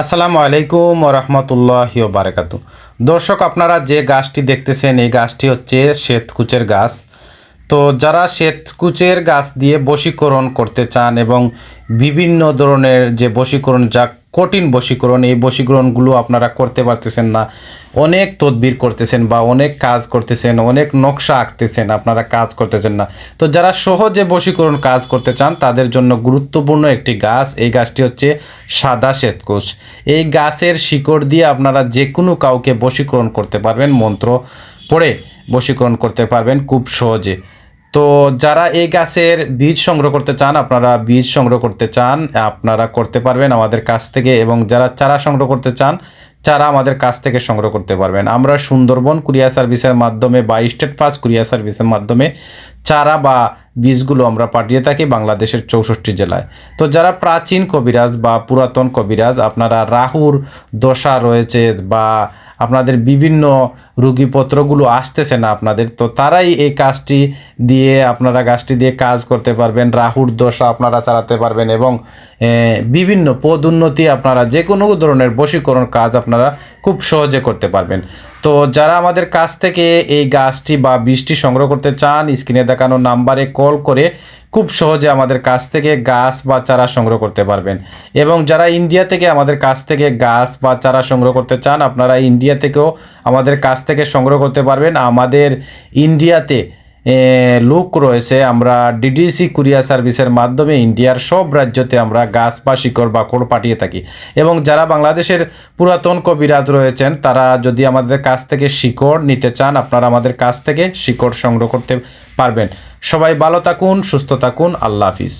আসসালামু আলাইকুম রহমতুল্লাহি বারাকাত। দর্শক, আপনারা যে গাছটি দেখতেছেন, এই গাছটি হচ্ছে শ্বেতকুচের গাছ। তো যারা শ্বেতকুচের গাছ দিয়ে বশীকরণ করতে চান এবং বিভিন্ন ধরনের যে বশীকরণ যা কঠিন বশীকরণ, এই বশীকরণগুলো আপনারা করতে পারতেছেন না। অনেক তদবির করতেছেন বা অনেক কাজ করতেছেন, অনেক নকশা আঁকতেছেন, আপনারা কাজ করতেছেন না। তো যারা সহজে বশীকরণ কাজ করতে চান, তাদের জন্য গুরুত্বপূর্ণ একটি গাছ, এই গাছটি হচ্ছে সাদা শ্বেতকুচ এই গাছের শিকড় দিয়ে আপনারা যে কোনো কাউকে বশীকরণ করতে পারবেন, মন্ত্র পড়ে বশীকরণ করতে পারবেন খুব সহজে। তো যারা এই গাছের বীজ সংগ্রহ করতে চান, আপনারা বীজ সংগ্রহ করতে চান, আপনারা করতে পারবেন আমাদের কাছ থেকে এবং যারা চারা সংগ্রহ করতে চান চারা আমাদের কাছ থেকে সংগ্রহ করতে পারবেন। আমরা সুন্দরবন কুরিয়ার সার্ভিসের মাধ্যমে বা স্টেট ফাস্ট কুরিয়ার সার্ভিসের মাধ্যমে চারা বা বীজগুলো আমরা পাঠিয়ে থাকি বাংলাদেশের চৌষট্টি জেলায়। তো যারা প্রাচীন কবিরাজ বা পুরাতন কবিরাজ, আপনারা রাহুর দশা রয়েছে বা আপনাদের বিভিন্ন রুগীপত্রগুলো আসতেছে না আপনাদের, তো তারাই এই কাজটি দিয়ে, আপনারা গাছটি দিয়ে কাজ করতে পারবেন। রাহুর দশা আপনারা চালাতে পারবেন এবং বিভিন্ন পদোন্নতি আপনারা যে কোনো ধরনের বশীকরণ কাজ আপনারা খুব সহজে করতে পারবেন। তো যারা আমাদের কাছ থেকে এই গাছটি বা বীজটি সংগ্রহ করতে চান, স্ক্রিনে দেখানো নাম্বারে কল করে খুব সহজে আমাদের কাছ থেকে গাছ বা চারা সংগ্রহ করতে পারবেন। এবং যারা ইন্ডিয়া থেকে আমাদের কাছ থেকে গাছ বা চারা সংগ্রহ করতে চান, আপনারা ইন্ডিয়া থেকেও আমাদের কাছ থেকে সংগ্রহ করতে পারবেন। আমাদের ইন্ডিয়াতে লোক রয়েছে আমরা ডিডিসি কুরিয়ার সার্ভিসের মাধ্যমে ইন্ডিয়ার সব রাজ্যতে আমরা গাছ বা শিকড় বা কোড় পাঠিয়ে থাকি। এবং যারা বাংলাদেশের পুরাতন কবিরাজ রয়েছেন, তারা যদি আমাদের কাছ থেকে শিকড় নিতে চান, আপনারা আমাদের কাছ থেকে শিকড় সংগ্রহ করতে পারবেন। সবাই ভালো থাকুন, সুস্থ থাকুন, আল্লাহ হাফিজ।